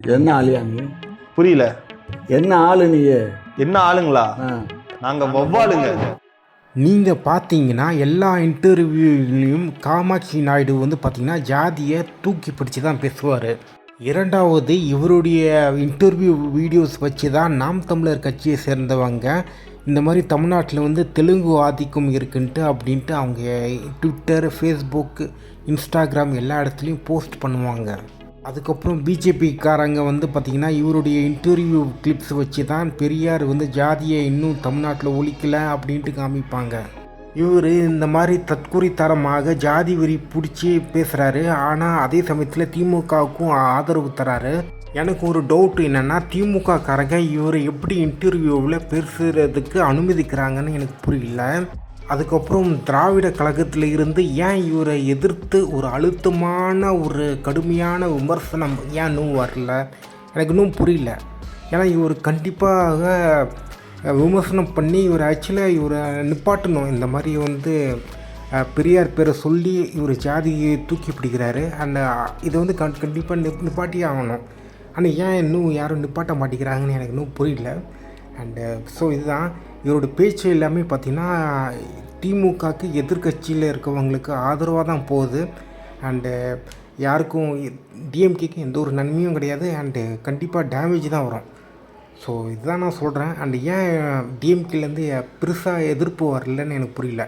என்ன ஆளியா நீ? புரியல. என்ன ஆளு நீ என்ன ஆளுங்களா? நாங்க வவ்வாலுங்க நீங்கள் பார்த்தீங்கன்னா எல்லா இன்டர்வியூலையும் காமாட்சி நாயுடு வந்து பார்த்தீங்கன்னா ஜாதியை தூக்கி பிடிச்சி தான் பேசுவார். இரண்டாவது இவருடைய இன்டர்வியூ வீடியோஸ் வச்சு தான் நாம் தமிழர் கட்சியை சேர்ந்தவங்க. இந்த மாதிரி தமிழ்நாட்டில் வந்து தெலுங்கு ஆதிக்கம் இருக்குன்ட்டு அப்படின்ட்டு அவங்க ட்விட்டர் ஃபேஸ்புக் இன்ஸ்டாகிராம் எல்லா இடத்துலையும் போஸ்ட் பண்ணுவாங்க. அதுக்கப்புறம் பிஜேபிக்காரங்க வந்து பார்த்திங்கன்னா இவருடைய இன்டர்வியூ கிளிப்ஸ் வச்சு தான் பெரியார் வந்து ஜாதியை இன்னும் தமிழ்நாட்டில் ஒழிக்கலை அப்படின்ட்டு காமிப்பாங்க. இவர் இந்த மாதிரி தற்குறித்தரமாக ஜாதி வெறி பிடிச்சி பேசுகிறாரு ஆனால் அதே சமயத்தில் திமுகவுக்கும் ஆதரவு தராரு. எனக்கு ஒரு டவுட் என்னென்னா திமுக காரங்க இவரை எப்படி இன்டர்வியூவில் பேசுகிறதுக்கு அனுமதிக்கிறாங்கன்னு எனக்கு புரியல. அதுக்கப்புறம் திராவிட கழகத்தில் இருந்து ஏன் இவரை எதிர்த்து ஒரு அழுத்தமான ஒரு கடுமையான விமர்சனம் ஏன் இன்னும் வரல? எனக்கு இன்னும் புரியல. ஏன்னா இவர் கண்டிப்பாக விமர்சனம் பண்ணி இவர் ஆக்சுவலாக இவரை நிப்பாட்டணும். இந்த மாதிரி வந்து பெரியார் பேரை சொல்லி இவர் ஜாதியை தூக்கி பிடிக்கிறாரு. அந்த இதை வந்து கண் கண்டிப்பாக நிப் நிப்பாட்டியே ஆகணும். ஆனால் ஏன் இன்னும் யாரும் நிப்பாட்ட மாட்டேங்கிறாங்கன்னு எனக்கு இன்னும் புரியல. அண்டு ஸோ இதுதான். இவரோட பேச்சு எல்லாமே பார்த்திங்கன்னா திமுகக்கு எதிர்க்கட்சியில் இருக்கவங்களுக்கு ஆதரவாக தான் போகுது. அண்டு யாருக்கும் டிஎம்கேக்கு எந்த ஒரு நன்மையும் கிடையாது. அண்டு கண்டிப்பாக டேமேஜ் தான் வரும். ஸோ இதுதான் நான் சொல்கிறேன் அண்ட் ஏன் டிஎம்கேலேருந்து பெருசாக எதிர்ப்பு வரலன்னு எனக்கு புரியல.